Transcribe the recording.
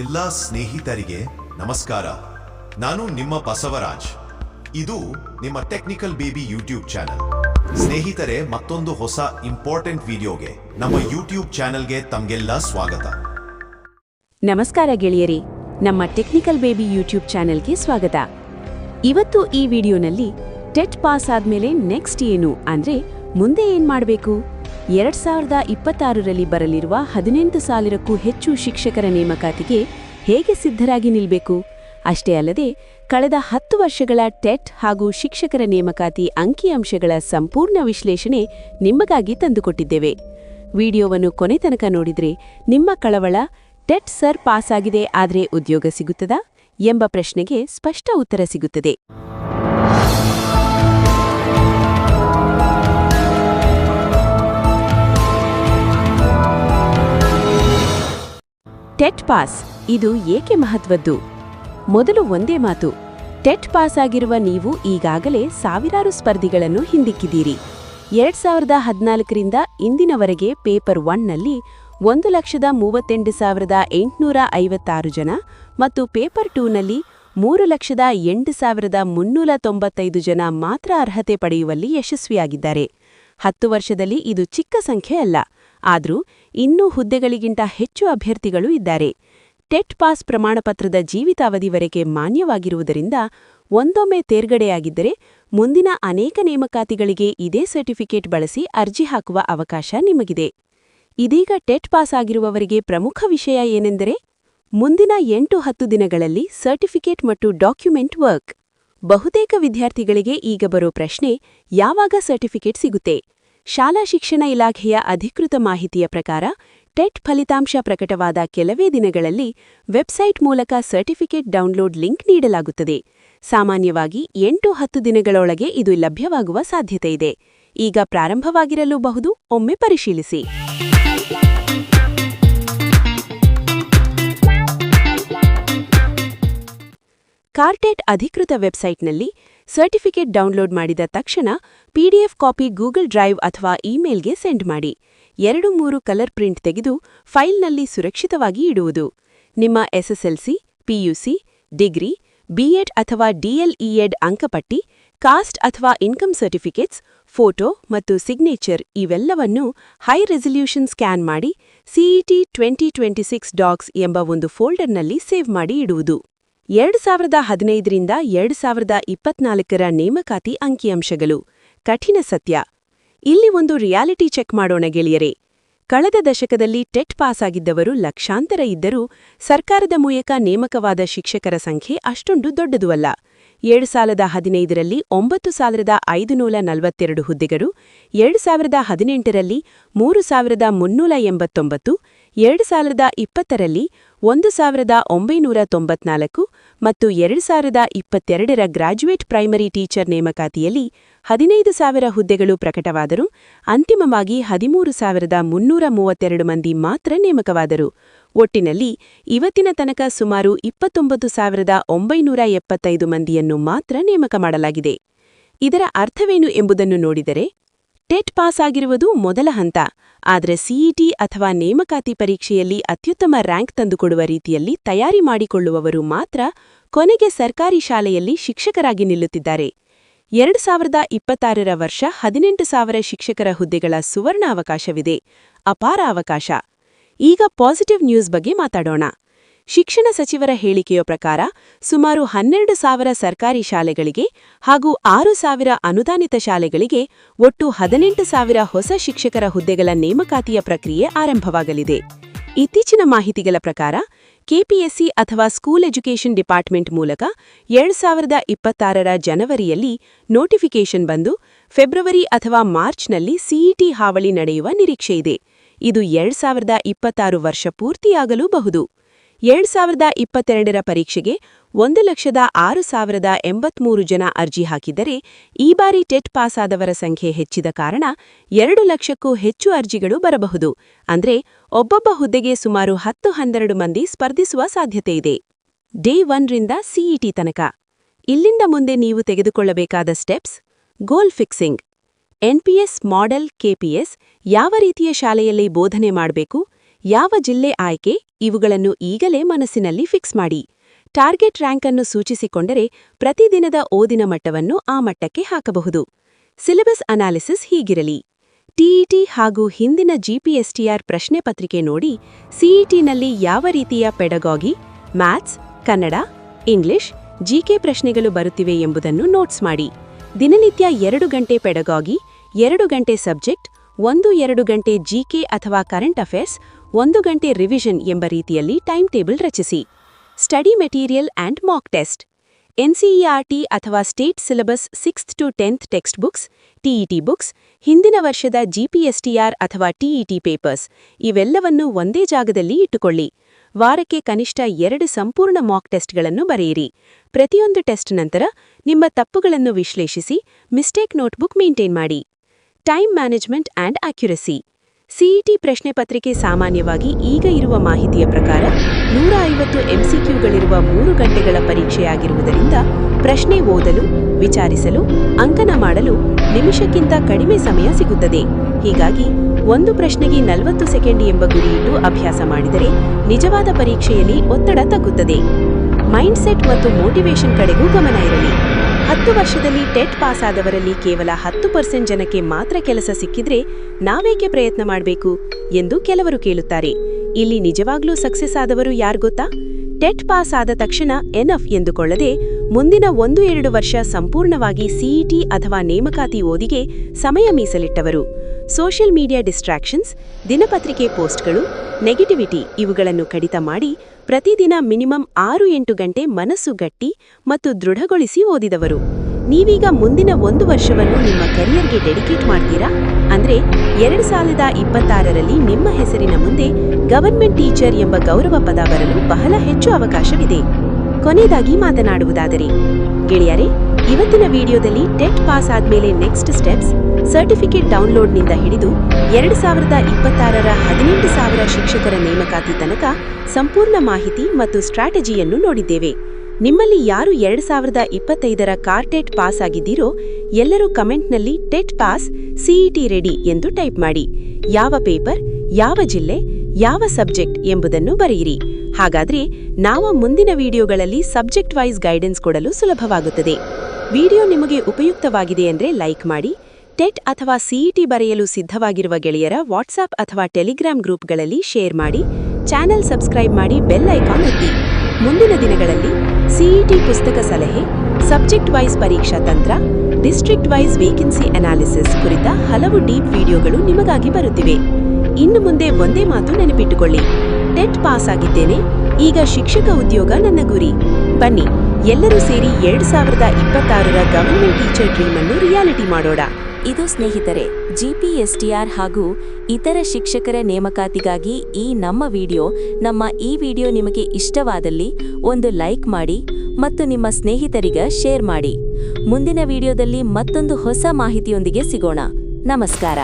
ಎಲ್ಲ ಸ್ನೇಹಿತರಿಗೆ ನಮಸ್ಕಾರ. ನಾನು ನಿಮ್ಮ ಬಸವರಾಜ್. ಇದು ನಿಮ್ಮ ಟೆಕ್ನಿಕಲ್ ಬೇಬಿ ಯೂಟ್ಯೂಬ್ ಚಾನಲ್. ಸ್ನೇಹಿತರೆ, ಮತ್ತೊಂದು ಹೊಸ ಇಂಪಾರ್ಟೆಂಟ್ ವಿಡಿಯೋಗೆ ನಮ್ಮ ಯೂಟ್ಯೂಬ್ ಚಾನೆಲ್ಗೆ ತಮ್ಗೆಲ್ಲ ಸ್ವಾಗತ. ನಮಸ್ಕಾರ ಗೆಳೆಯರಿ. ನಮ್ಮ ಟೆಕ್ನಿಕಲ್ ಬೇಬಿ ಯೂಟ್ಯೂಬ್ ಚಾನೆಲ್ಗೆ ಸ್ವಾಗತ. ಇವತ್ತು ಈ ವಿಡಿಯೋನಲ್ಲಿ ಟೆಟ್ ಪಾಸ್ ಆದ್ಮೇಲೆ ನೆಕ್ಸ್ಟ್ ಏನು ಅಂದ್ರೆ ಮುಂದೆ ಏನ್ ಮಾಡಬೇಕು? ಎರಡ್ ಸಾವಿರದ ಇಪ್ಪತ್ತಾರರಲ್ಲಿ ಬರಲಿರುವ ಹದಿನೆಂಟು ಸಾವಿರಕ್ಕೂ ಹೆಚ್ಚು ಶಿಕ್ಷಕರ ನೇಮಕಾತಿಗೆ ಹೇಗೆ ಸಿದ್ಧರಾಗಿ ನಿಲ್ಬೇಕು? ಅಷ್ಟೇ ಅಲ್ಲದೆ, ಕಳೆದ ಹತ್ತು ವರ್ಷಗಳ ಟೆಟ್ ಹಾಗೂ ಶಿಕ್ಷಕರ ನೇಮಕಾತಿ ಅಂಕಿಅಂಶಗಳ ಸಂಪೂರ್ಣ ವಿಶ್ಲೇಷಣೆ ನಿಮಗಾಗಿ ತಂದುಕೊಟ್ಟಿದ್ದೇವೆ. ವಿಡಿಯೋವನ್ನು ಕೊನೆ ತನಕ ನೋಡಿದ್ರೆ ನಿಮ್ಮ ಕಳವಳ, ಟೆಟ್ ಸರ್ ಪಾಸ್ ಆಗಿದೆ ಆದರೆ ಉದ್ಯೋಗ ಸಿಗುತ್ತದಾ? ಎಂಬ ಪ್ರಶ್ನೆಗೆ ಸ್ಪಷ್ಟ ಉತ್ತರ ಸಿಗುತ್ತದೆ. TET pass. ಇದು ಏಕೆ ಮಹತ್ವದ್ದು? ಮೊದಲು ಒಂದೇ ಮಾತು. ಟೆಟ್ ಪಾಸ್ ಆಗಿರುವ ನೀವು ಈಗಾಗಲೇ ಸಾವಿರಾರು ಸ್ಪರ್ಧಿಗಳನ್ನು ಹಿಂದಿಕ್ಕಿದ್ದೀರಿ. ಎರಡ್ ಸಾವಿರದ ಹದಿನಾಲ್ಕರಿಂದ ಇಂದಿನವರೆಗೆ ಪೇಪರ್ ಒನ್ನಲ್ಲಿ ಒಂದು ಲಕ್ಷದ ಮೂವತ್ತೆಂಟು ಸಾವಿರದ ಎಂಟುನೂರ ಐವತ್ತಾರು ಜನ ಮತ್ತು ಪೇಪರ್ ಟೂನಲ್ಲಿ ಮೂರು ಲಕ್ಷದ ಎಂಟು ಸಾವಿರದ ಮುನ್ನೂರ ತೊಂಬತ್ತೈದು ಜನ ಮಾತ್ರ ಅರ್ಹತೆ ಪಡೆಯುವಲ್ಲಿ ಯಶಸ್ವಿಯಾಗಿದ್ದಾರೆ. ಹತ್ತು ವರ್ಷದಲ್ಲಿ ಇದು ಚಿಕ್ಕ ಸಂಖ್ಯೆ ಅಲ್ಲ ಆದರೂ ಇನ್ನೂ ಹುದ್ದೆಗಳಿಗಿಂತ ಹೆಚ್ಚು ಅಭ್ಯರ್ಥಿಗಳು ಇದ್ದಾರೆ. ಟೆಟ್ ಪಾಸ್ ಪ್ರಮಾಣಪತ್ರದ ಜೀವಿತಾವಧಿವರೆಗೆ ಮಾನ್ಯವಾಗಿರುವುದರಿಂದ ಒಂದೊಮ್ಮೆ ತೇರ್ಗಡೆಯಾಗಿದ್ದರೆ ಮುಂದಿನ ಅನೇಕ ನೇಮಕಾತಿಗಳಿಗೆ ಇದೇ ಸರ್ಟಿಫಿಕೇಟ್ ಬಳಸಿ ಅರ್ಜಿ ಹಾಕುವ ಅವಕಾಶ ನಿಮಗಿದೆ. ಇದೀಗ ಟೆಟ್ ಪಾಸ್ ಆಗಿರುವವರಿಗೆ ಪ್ರಮುಖ ವಿಷಯ ಏನೆಂದರೆ ಮುಂದಿನ ಎಂಟು ಹತ್ತು ದಿನಗಳಲ್ಲಿ ಸರ್ಟಿಫಿಕೇಟ್ ಮತ್ತು ಡಾಕ್ಯುಮೆಂಟ್ ವರ್ಕ್. ಬಹುತೇಕ ವಿದ್ಯಾರ್ಥಿಗಳಿಗೆ ಈಗ ಬರೋ ಪ್ರಶ್ನೆ ಯಾವಾಗ ಸರ್ಟಿಫಿಕೇಟ್ ಸಿಗುತ್ತೆ? ಶಾಲಾ ಶಿಕ್ಷಣ ಇಲಾಖೆಯ ಅಧಿಕೃತ ಮಾಹಿತಿಯ ಪ್ರಕಾರ, ಟೆಟ್ ಫಲಿತಾಂಶ ಪ್ರಕಟವಾದ ಕೆಲವೇ ದಿನಗಳಲ್ಲಿ ವೆಬ್ಸೈಟ್ ಮೂಲಕ ಸರ್ಟಿಫಿಕೇಟ್ ಡೌನ್ಲೋಡ್ ಲಿಂಕ್ ನೀಡಲಾಗುತ್ತದೆ. ಸಾಮಾನ್ಯವಾಗಿ ಎಂಟು ಹತ್ತು ದಿನಗಳೊಳಗೆ ಇದು ಲಭ್ಯವಾಗುವ ಸಾಧ್ಯತೆಯಿದೆ ಈಗ ಪ್ರಾರಂಭವಾಗಿರಲೂಬಹುದು, ಒಮ್ಮೆ ಪರಿಶೀಲಿಸಿ. ಕಾರ್ಟೆಟ್ ಅಧಿಕೃತ ವೆಬ್ಸೈಟ್ನಲ್ಲಿ ಸರ್ಟಿಫಿಕೇಟ್ ಡೌನ್ಲೋಡ್ ಮಾಡಿದ ತಕ್ಷಣ ಪಿಡಿಎಫ್ ಕಾಪಿ ಗೂಗಲ್ ಡ್ರೈವ್ ಅಥವಾ ಇಮೇಲ್ಗೆ ಸೆಂಡ್ ಮಾಡಿ. ಎರಡು ಮೂರು ಕಲರ್ ಪ್ರಿಂಟ್ ತೆಗೆದು ಫೈಲ್ನಲ್ಲಿ ಸುರಕ್ಷಿತವಾಗಿ ಇಡುವುದು. ನಿಮ್ಮ ಎಸ್ಎಸ್ಎಲ್ಸಿ, ಪಿಯುಸಿ, ಡಿಗ್ರಿ, ಬಿಎಡ್ ಅಥವಾ ಡಿಎಲ್ಇಎಡ್ ಅಂಕಪಟ್ಟಿ, ಕಾಸ್ಟ್ ಅಥವಾ ಇನ್ಕಮ್ ಸರ್ಟಿಫಿಕೇಟ್ಸ್, ಫೋಟೋ ಮತ್ತು ಸಿಗ್ನೇಚರ್ ಇವೆಲ್ಲವನ್ನೂ ಹೈ ರೆಸಲ್ಯೂಷನ್ ಸ್ಕ್ಯಾನ್ ಮಾಡಿ CET twenty twenty six docs ಎಂಬ ಒಂದು ಫೋಲ್ಡರ್ನಲ್ಲಿ ಸೇವ್ ಮಾಡಿ ಇಡುವುದು. ಎರಡು ಸಾವಿರದ ಹದಿನೈದರಿಂದ ಎರಡು ಸಾವಿರದ ಇಪ್ಪತ್ನಾಲ್ಕರ ನೇಮಕಾತಿ ಅಂಕಿಅಂಶಗಳು. ಕಠಿಣ ಸತ್ಯ. ಇಲ್ಲಿ ಒಂದು ರಿಯಾಲಿಟಿ ಚೆಕ್ ಮಾಡೋಣ ಗೆಳೆಯರೇ. ಕಳೆದ ದಶಕದಲ್ಲಿ ಟೆಟ್ ಪಾಸ್ ಆಗಿದ್ದವರು ಲಕ್ಷಾಂತರ ಇದ್ದರೂ ಸರ್ಕಾರದ ಮೂಲಕ ನೇಮಕವಾದ ಶಿಕ್ಷಕರ ಸಂಖ್ಯೆ ಅಷ್ಟೊಂದು ದೊಡ್ಡದು ಅಲ್ಲ. ಎರಡು ಸಾವಿರದ ಹದಿನೈದರಲ್ಲಿ ಒಂಬತ್ತು ಸಾವಿರದ ಐದುನೂರ ನಲವತ್ತೆರಡು ಹುದ್ದೆಗಳು ಎರಡು ಸಾವಿರದ ಹದಿನೆಂಟರಲ್ಲಿ ಮೂರು ಸಾವಿರದ ಮುನ್ನೂರ ಎಂಬತ್ತೊಂಬತ್ತು, ಎರಡು ಸಾವಿರದ ಇಪ್ಪತ್ತರಲ್ಲಿ ಒಂದು ಸಾವಿರದ ಒಂಬೈನೂರ ತೊಂಬತ್ನಾಲ್ಕು ಮತ್ತು ಎರಡು ಸಾವಿರದ ಇಪ್ಪತ್ತೆರಡರ ಗ್ರಾಜ್ಯುಯೇಟ್ ಪ್ರೈಮರಿ ಟೀಚರ್ ನೇಮಕಾತಿಯಲ್ಲಿ ಹದಿನೈದು ಸಾವಿರ ಹುದ್ದೆಗಳು ಪ್ರಕಟವಾದರೂ ಅಂತಿಮವಾಗಿ ಹದಿಮೂರು ಸಾವಿರದ ಮುನ್ನೂರ ಮೂವತ್ತೆರಡು ಮಂದಿ ಮಾತ್ರ ನೇಮಕವಾದರು. ಒಟ್ಟಿನಲ್ಲಿ ಇವತ್ತಿನ ತನಕ ಸುಮಾರು ಇಪ್ಪತ್ತೊಂಬತ್ತು ಸಾವಿರದ ಒಂಬೈನೂರ ಎಪ್ಪತ್ತೈದು ಮಂದಿಯನ್ನು ಮಾತ್ರ ನೇಮಕ ಮಾಡಲಾಗಿದೆ. ಇದರ ಅರ್ಥವೇನು ಎಂಬುದನ್ನು ನೋಡಿದರೆ, ಟೆಟ್ ಪಾಸ್ ಆಗಿರುವುದು ಮೊದಲ ಹಂತ, ಆದರೆ ಸಿಇಟಿ ಅಥವಾ ನೇಮಕಾತಿ ಪರೀಕ್ಷೆಯಲ್ಲಿ ಅತ್ಯುತ್ತಮ ರ್ಯಾಂಕ್ ತಂದುಕೊಡುವ ರೀತಿಯಲ್ಲಿ ತಯಾರಿ ಮಾಡಿಕೊಳ್ಳುವವರು ಮಾತ್ರ ಕೊನೆಗೆ ಸರ್ಕಾರಿ ಶಾಲೆಯಲ್ಲಿ ಶಿಕ್ಷಕರಾಗಿ ನಿಲ್ಲುತ್ತಿದ್ದಾರೆ. ಎರಡು ಸಾವಿರದ ಇಪ್ಪತ್ತಾರರ ವರ್ಷ ಹದಿನೆಂಟು ಸಾವಿರ ಶಿಕ್ಷಕರ ಹುದ್ದೆಗಳ ಸುವರ್ಣ ಅವಕಾಶವಿದೆ ಅಪಾರ ಅವಕಾಶ. ಈಗ ಪಾಸಿಟಿವ್ ನ್ಯೂಸ್ ಬಗ್ಗೆ ಮಾತಾಡೋಣ. ಶಿಕ್ಷಣ ಸಚಿವರ ಹೇಳಿಕೆಯ ಪ್ರಕಾರ, ಸುಮಾರು ಹನ್ನೆರಡು ಸಾವಿರ ಸರ್ಕಾರಿ ಶಾಲೆಗಳಿಗೆ ಹಾಗೂ ಆರು ಸಾವಿರ ಅನುದಾನಿತ ಶಾಲೆಗಳಿಗೆ ಒಟ್ಟು ಹದಿನೆಂಟು ಸಾವಿರ ಹೊಸ ಶಿಕ್ಷಕರ ಹುದ್ದೆಗಳ ನೇಮಕಾತಿಯ ಪ್ರಕ್ರಿಯೆ ಆರಂಭವಾಗಲಿದೆ. ಇತ್ತೀಚಿನ ಮಾಹಿತಿಗಳ ಪ್ರಕಾರ, ಕೆಪಿಎಸ್ಸಿ ಅಥವಾ ಸ್ಕೂಲ್ ಎಜುಕೇಷನ್ ಡಿಪಾರ್ಟ್ಮೆಂಟ್ ಮೂಲಕ ಎರಡು ಸಾವಿರದ ಇಪ್ಪತ್ತಾರರ ಜನವರಿಯಲ್ಲಿ ನೋಟಿಫಿಕೇಷನ್ ಬಂದು, ಫೆಬ್ರವರಿ ಅಥವಾ ಮಾರ್ಚ್ನಲ್ಲಿ ಸಿಇಟಿ ಹಾವಳಿ ನಡೆಯುವ ನಿರೀಕ್ಷೆಯಿದೆ ಇದು ಎರಡ್ ಸಾವಿರದ ಇಪ್ಪತ್ತಾರು ವರ್ಷ ಪೂರ್ತಿಯಾಗಲೂಬಹುದು. ಎರಡ್ ಸಾವಿರದ ಇಪ್ಪತ್ತೆರಡರ ಪರೀಕ್ಷೆಗೆ ಒಂದು ಲಕ್ಷದ ಆರು ಸಾವಿರದ ಎಂಬತ್ಮೂರು ಜನ ಅರ್ಜಿ ಹಾಕಿದ್ದರೆ ಈ ಬಾರಿ ಟೆಟ್ ಪಾಸಾದವರ ಸಂಖ್ಯೆ ಹೆಚ್ಚಿದ ಕಾರಣ ಎರಡು ಲಕ್ಷಕ್ಕೂ ಹೆಚ್ಚು ಅರ್ಜಿಗಳು ಬರಬಹುದು. ಅಂದ್ರೆ ಒಬ್ಬೊಬ್ಬ ಹುದ್ದೆಗೆ ಸುಮಾರು ಹತ್ತು ಹನ್ನೆರಡು ಮಂದಿ ಸ್ಪರ್ಧಿಸುವ ಸಾಧ್ಯತೆ ಇದೆ. ಡೇ ಒನ್ರಿಂದ ಸಿಇಟಿ ತನಕ. ಇಲ್ಲಿಂದ ಮುಂದೆ ನೀವು ತೆಗೆದುಕೊಳ್ಳಬೇಕಾದ steps, goal fixing. NPS model KPS ಯಾವ ರೀತಿಯ ಶಾಲೆಯಲ್ಲಿ ಬೋಧನೆ ಮಾಡಬೇಕು, ಯಾವ ಜಿಲ್ಲೆ ಆಯ್ಕೆ, ಇವುಗಳನ್ನು ಈಗಲೇ ಮನಸ್ಸಿನಲ್ಲಿ ಫಿಕ್ಸ್ ಮಾಡಿ. ಟಾರ್ಗೆಟ್ ರ್ಯಾಂಕ್ ಅನ್ನು ಸೂಚಿಸಿಕೊಂಡರೆ ಪ್ರತಿದಿನದ ಓದಿನ ಮಟ್ಟವನ್ನು ಆ ಮಟ್ಟಕ್ಕೆ ಹಾಕಬಹುದು. Syllabus analysis ಹೀಗಿರಲಿ. ಟಿಇಟಿ ಹಾಗೂ ಹಿಂದಿನ ಜಿಪಿಎಸ್ಟಿಆರ್ ಪ್ರಶ್ನೆ ಪತ್ರಿಕೆ ನೋಡಿ ಸಿಇಟಿನಲ್ಲಿ ಯಾವ ರೀತಿಯ pedagogy, maths, Kannada, English GK ಪ್ರಶ್ನೆಗಳು ಬರುತ್ತಿವೆ ಎಂಬುದನ್ನು ನೋಟ್ಸ್ ಮಾಡಿ. ದಿನನಿತ್ಯ ಎರಡು ಗಂಟೆ ಪೆಡಗಾಗಿ ಎರಡು ಗಂಟೆ ಸಬ್ಜೆಕ್ಟ್, ಒಂದು ಎರಡು ಗಂಟೆ ಜಿಕೆ ಅಥವಾ ಕರೆಂಟ್ ಅಫೇರ್ಸ್ ಒಂದು ಗಂಟೆ ರಿವಿಷನ್ ಎಂಬ ರೀತಿಯಲ್ಲಿ ಟೈಮ್ ಟೇಬಲ್ ರಚಿಸಿ study material and mock test NCERT ಅಥವಾ state syllabus sixth to tenth text books TET books ಹಿಂದಿನ ವರ್ಷದ ಜಿಪಿಎಸ್ಟಿಆರ್ ಅಥವಾ ಟಿಇಟಿ ಪೇಪರ್ಸ್ ಇವೆಲ್ಲವನ್ನೂ ಒಂದೇ ಜಾಗದಲ್ಲಿ ಇಟ್ಟುಕೊಳ್ಳಿ. ವಾರಕ್ಕೆ ಕನಿಷ್ಠ ಎರಡು ಸಂಪೂರ್ಣ ಮಾಕ್ ಟೆಸ್ಟ್ಗಳನ್ನು ಬರೆಯಿರಿ. ಪ್ರತಿಯೊಂದು ಟೆಸ್ಟ್ ನಂತರ ನಿಮ್ಮ ತಪ್ಪುಗಳನ್ನು ವಿಶ್ಲೇಷಿಸಿ ಮಿಸ್ಟೇಕ್ ನೋಟ್ಬುಕ್ ಮೇಂಟೈನ್ ಮಾಡಿ. Time management and accuracy. CET ಪ್ರಶ್ನೆ ಪತ್ರಿಕೆ ಸಾಮಾನ್ಯವಾಗಿ ಈಗ ಇರುವ ಮಾಹಿತಿಯ ಪ್ರಕಾರ ನೂರ ಐವತ್ತು ಎಂಸಿಕ್ಯೂಗಳಿರುವ ಮೂರು ಗಂಟೆಗಳ ಪರೀಕ್ಷೆಯಾಗಿರುವುದರಿಂದ ಪ್ರಶ್ನೆ ಓದಲು, ವಿಚಾರಿಸಲು ಅಂಕನ ಮಾಡಲು ನಿಮಿಷಕ್ಕಿಂತ ಕಡಿಮೆ ಸಮಯ ಸಿಗುತ್ತದೆ. ಹೀಗಾಗಿ ಒಂದು ಪ್ರಶ್ನೆಗೆ ನಲವತ್ತು ಸೆಕೆಂಡ್ ಎಂಬ ಗುರಿಯಿಟ್ಟು ಅಭ್ಯಾಸ ಮಾಡಿದರೆ ನಿಜವಾದ ಪರೀಕ್ಷೆಯಲ್ಲಿ ಒತ್ತಡ ತಗ್ಗುತ್ತದೆ. ಮೈಂಡ್ಸೆಟ್ ಮತ್ತು ಮೋಟಿವೇಶನ್ ಕಡೆಗೂ ಗಮನ ಇರಲಿ. ಹತ್ತು ವರ್ಷದಲ್ಲಿ ಟೆಟ್ ಪಾಸ್ ಆದವರಲ್ಲಿ ಕೇವಲ ಹತ್ತು ಪರ್ಸೆಂಟ್ ಜನಕ್ಕೆ ಮಾತ್ರ ಕೆಲಸ ಸಿಕ್ಕಿದ್ರೆ ನಾವೇಕೆ ಪ್ರಯತ್ನ ಮಾಡಬೇಕು ಎಂದು ಕೆಲವರು ಕೇಳುತ್ತಾರೆ. ಇಲ್ಲಿ ನಿಜವಾಗ್ಲೂ ಸಕ್ಸೆಸ್ ಆದವರು ಯಾರು ಗೊತ್ತಾ? ಟೆಟ್ ಪಾಸ್ ಆದ ತಕ್ಷಣ ಎನ್ಎಫ್ ಎಂದುಕೊಳ್ಳದೆ ಮುಂದಿನ ಒಂದು ಎರಡು ವರ್ಷ ಸಂಪೂರ್ಣವಾಗಿ ಸಿಇಟಿ ಅಥವಾ ನೇಮಕಾತಿ ಓದಿಗೆ ಸಮಯ ಮೀಸಲಿಟ್ಟವರು. ಸೋಷಿಯಲ್ ಮೀಡಿಯಾ ಡಿಸ್ಟ್ರಾಕ್ಷನ್ಸ್, ದಿನಪತ್ರಿಕೆ ಪೋಸ್ಟ್ಗಳು, ನೆಗೆಟಿವಿಟಿ ಇವುಗಳನ್ನು ಕಡಿತ ಮಾಡಿ ಪ್ರತಿದಿನ ಮಿನಿಮಮ್ ಆರು ಎಂಟು ಗಂಟೆ ಮನಸ್ಸು ಗಟ್ಟಿ ಮತ್ತು ದೃಢಗೊಳಿಸಿ ಓದಿದವರು. ನೀವೀಗ ಮುಂದಿನ ಒಂದು ವರ್ಷವನ್ನು ನಿಮ್ಮ ಕರಿಯರ್ಗೆ ಡೆಡಿಕೇಟ್ ಮಾಡ್ತೀರಾ? ಅಂದ್ರೆ ಎರಡು ಸಾವಿರದ ಇಪ್ಪತ್ತಾರರಲ್ಲಿ ನಿಮ್ಮ ಹೆಸರಿನ ಮುಂದೆ ಗವರ್ಮೆಂಟ್ ಟೀಚರ್ ಎಂಬ ಗೌರವ ಪದ ಬರಲು ಬಹಳ ಹೆಚ್ಚು ಅವಕಾಶವಿದೆ. ಕೊನೆಯದಾಗಿ ಮಾತನಾಡುವುದಾದರೆ, ಗೆಳೆಯರೇ, ಇವತ್ತಿನ ವಿಡಿಯೋದಲ್ಲಿ ಟೆಟ್ ಪಾಸ್ ಆದ್ಮೇಲೆ ನೆಕ್ಸ್ಟ್ ಸ್ಟೆಪ್ಸ್ ಸರ್ಟಿಫಿಕೇಟ್ ಡೌನ್ಲೋಡ್ನಿಂದ ಹಿಡಿದು ಎರಡು ಸಾವಿರದ ಇಪ್ಪತ್ತಾರರ ಹದಿನೆಂಟು ಸಾವಿರ ಶಿಕ್ಷಕರ ನೇಮಕಾತಿ ತನಕ ಸಂಪೂರ್ಣ ಮಾಹಿತಿ ಮತ್ತು ಸ್ಟ್ರಾಟಜಿಯನ್ನು ನೋಡಿದ್ದೇವೆ. ನಿಮ್ಮಲ್ಲಿ ಯಾರು ಎರಡು ಸಾವಿರದ ಇಪ್ಪತ್ತೈದರ ಕಾರ್ಟೆಟ್ ಪಾಸ್ ಆಗಿದ್ದೀರೋ ಎಲ್ಲರೂ ಕಮೆಂಟ್ನಲ್ಲಿ ಟೆಟ್ ಪಾಸ್, ಸಿಇಟಿ ರೆಡಿ ಎಂದು ಟೈಪ್ ಮಾಡಿ. ಯಾವ ಪೇಪರ್, ಯಾವ ಜಿಲ್ಲೆ, ಯಾವ ಸಬ್ಜೆಕ್ಟ್ ಎಂಬುದನ್ನು ಬರೆಯಿರಿ. ಹಾಗಾದ್ರೆ ನಾವು ಮುಂದಿನ ವಿಡಿಯೋಗಳಲ್ಲಿ ಸಬ್ಜೆಕ್ಟ್ ವೈಸ್ ಗೈಡೆನ್ಸ್ ಕೊಡಲು ಸುಲಭವಾಗುತ್ತದೆ. ವಿಡಿಯೋ ನಿಮಗೆ ಉಪಯುಕ್ತವಾಗಿದೆ ಅಂದರೆ ಲೈಕ್ ಮಾಡಿ ಟೆಟ್ ಅಥವಾ ಸಿಇಟಿ ಬರೆಯಲು ಸಿದ್ಧವಾಗಿರುವ ಗೆಳೆಯರ ವಾಟ್ಸಾಪ್ ಅಥವಾ ಟೆಲಿಗ್ರಾಮ್ ಗ್ರೂಪ್ಗಳಲ್ಲಿ ಶೇರ್ ಮಾಡಿ, ಚಾನೆಲ್ ಸಬ್ಸ್ಕ್ರೈಬ್ ಮಾಡಿ ಬೆಲ್ ಐಕಾನ್ ಒತ್ತಿ. ಮುಂದಿನ ದಿನಗಳಲ್ಲಿ ಸಿಇಟಿ ಪುಸ್ತಕ ಸಲಹೆ, ಸಬ್ಜೆಕ್ಟ್ ವೈಸ್ ಪರೀಕ್ಷಾ ತಂತ್ರ, ಡಿಸ್ಟ್ರಿಕ್ಟ್ ವೈಸ್ ವೇಕೆನ್ಸಿ ಅನಾಲಿಸಿಸ್ ಕುರಿತ ಹಲವು ಡೀಪ್ ವಿಡಿಯೋಗಳು ನಿಮಗಾಗಿ ಬರುತ್ತಿವೆ. ಇನ್ನು ಮುಂದೆ ಒಂದೇ ಮಾತು ನೆನಪಿಟ್ಟುಕೊಳ್ಳಿ. ಟೆಟ್ ಪಾಸ್ ಆಗಿದ್ದೇನೆ ಈಗ ಶಿಕ್ಷಕ ಉದ್ಯೋಗ ನನ್ನ ಗುರಿ. ಬನ್ನಿ, ಎಲ್ಲರೂ ಸೇರಿ ಎರಡು ಸಾವಿರದ ಇಪ್ಪತ್ತಾರರ ಗವರ್ಮೆಂಟ್ ಟೀಚರ್ ಡ್ರೀಮ್ ಅನ್ನು ರಿಯಾಲಿಟಿ ಮಾಡೋಣ. ಇದು ಸ್ನೇಹಿತರೆ ಜಿಪಿಎಸ್ಟಿಆರ್ ಹಾಗೂ ಇತರ ಶಿಕ್ಷಕರ ನೇಮಕಾತಿಗಾಗಿ ಈ ನಮ್ಮ ವಿಡಿಯೋ. ನಮ್ಮ ಈ ವಿಡಿಯೋ ನಿಮಗೆ ಇಷ್ಟವಾದಲ್ಲಿ ಒಂದು ಲೈಕ್ ಮಾಡಿ ಮತ್ತು ನಿಮ್ಮ ಸ್ನೇಹಿತರಿಗ ಶೇರ್ ಮಾಡಿ. ಮುಂದಿನ ವಿಡಿಯೋದಲ್ಲಿ ಮತ್ತೊಂದು ಹೊಸ ಮಾಹಿತಿಯೊಂದಿಗೆ ಸಿಗೋಣ. ನಮಸ್ಕಾರ.